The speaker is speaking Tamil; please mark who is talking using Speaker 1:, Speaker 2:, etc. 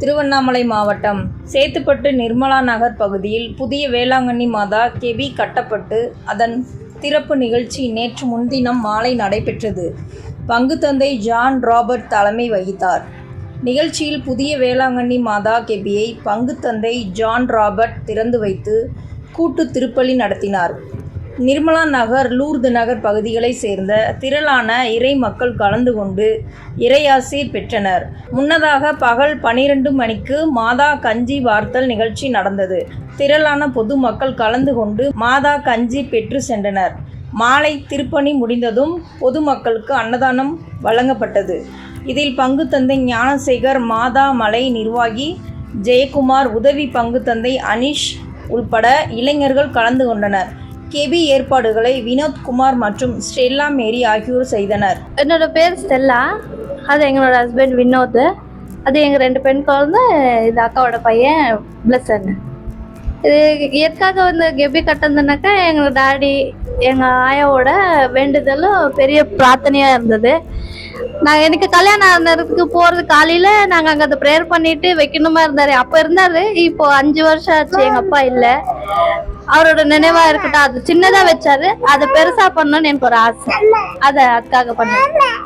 Speaker 1: திருவண்ணாமலை மாவட்டம் சேத்துப்பட்டு நிர்மலா நகர் பகுதியில் புதிய வேளாங்கண்ணி மாதா கெபி கட்டப்பட்டு அதன் திறப்பு நிகழ்ச்சி நேற்று முன்தினம் மாலை நடைபெற்றது. பங்குத்தந்தை ஜான் ராபர்ட் தலைமை வகித்தார். நிகழ்ச்சியில் புதிய வேளாங்கண்ணி மாதா கெபியை பங்குத்தந்தை ஜான் ராபர்ட் திறந்து வைத்து கூட்டு திருப்பலி நடத்தினார். நிர்மலா நகர் லூர்து நகர் பகுதிகளைச் சேர்ந்த திரளான இறை மக்கள் கலந்து கொண்டு இறையாசீர் பெற்றனர். முன்னதாக பகல் பனிரெண்டு மணிக்கு மாதா கஞ்சி வார்த்தல் நிகழ்ச்சி நடந்தது. திரளான பொதுமக்கள் கலந்து கொண்டு மாதா கஞ்சி பெற்று சென்றனர். மாலை திருப்பணி முடிந்ததும் பொதுமக்களுக்கு அன்னதானம் வழங்கப்பட்டது. இதில் பங்குத்தந்தை ஞானசேகர் மாதா மலை நிர்வாகி ஜெயக்குமார் உதவி பங்குத்தந்தை அனிஷ் உள்பட இளைஞர்கள் கலந்து கொண்டனர். கெபி ஏற்பாடுகளை வினோத்குமார் மற்றும் ஸ்டெல்லா மேரி ஆகியோர் செய்தனர்.
Speaker 2: என்னோட பேர் ஸ்டெல்லா. அது எங்களோட ஹஸ்பண்ட் வினோத். அது எங்கள் ரெண்டு பெண் குழந்தை இது அக்காவோட பையன் பிளஸன். இது எதுக்காக வந்து கெபி கட்டினதுனாக்கா எங்கள் டாடி எங்கள் ஆயாவோட வேண்டுதலும் பெரிய பிரார்த்தனையாக இருந்தது. நான் எனக்கு கல்யாணம் ஆனதுக்கு போகிறது காலையில் நாங்கள் அங்கே அதை ப்ரேயர் பண்ணிட்டு வைக்கணுமா இருந்தார். அப்போ இருந்தார். இப்போ அஞ்சு வருஷம் ஆச்சு. எங்கள் அப்பா இல்லை. அவரோட நினைவா இருக்கட்டும். அது சின்னதா வச்சாரு. அதை பெருசா பண்ணணும்னு எனக்கு ஒரு ஆசை. அதை அதுக்காக பண்ணேன்.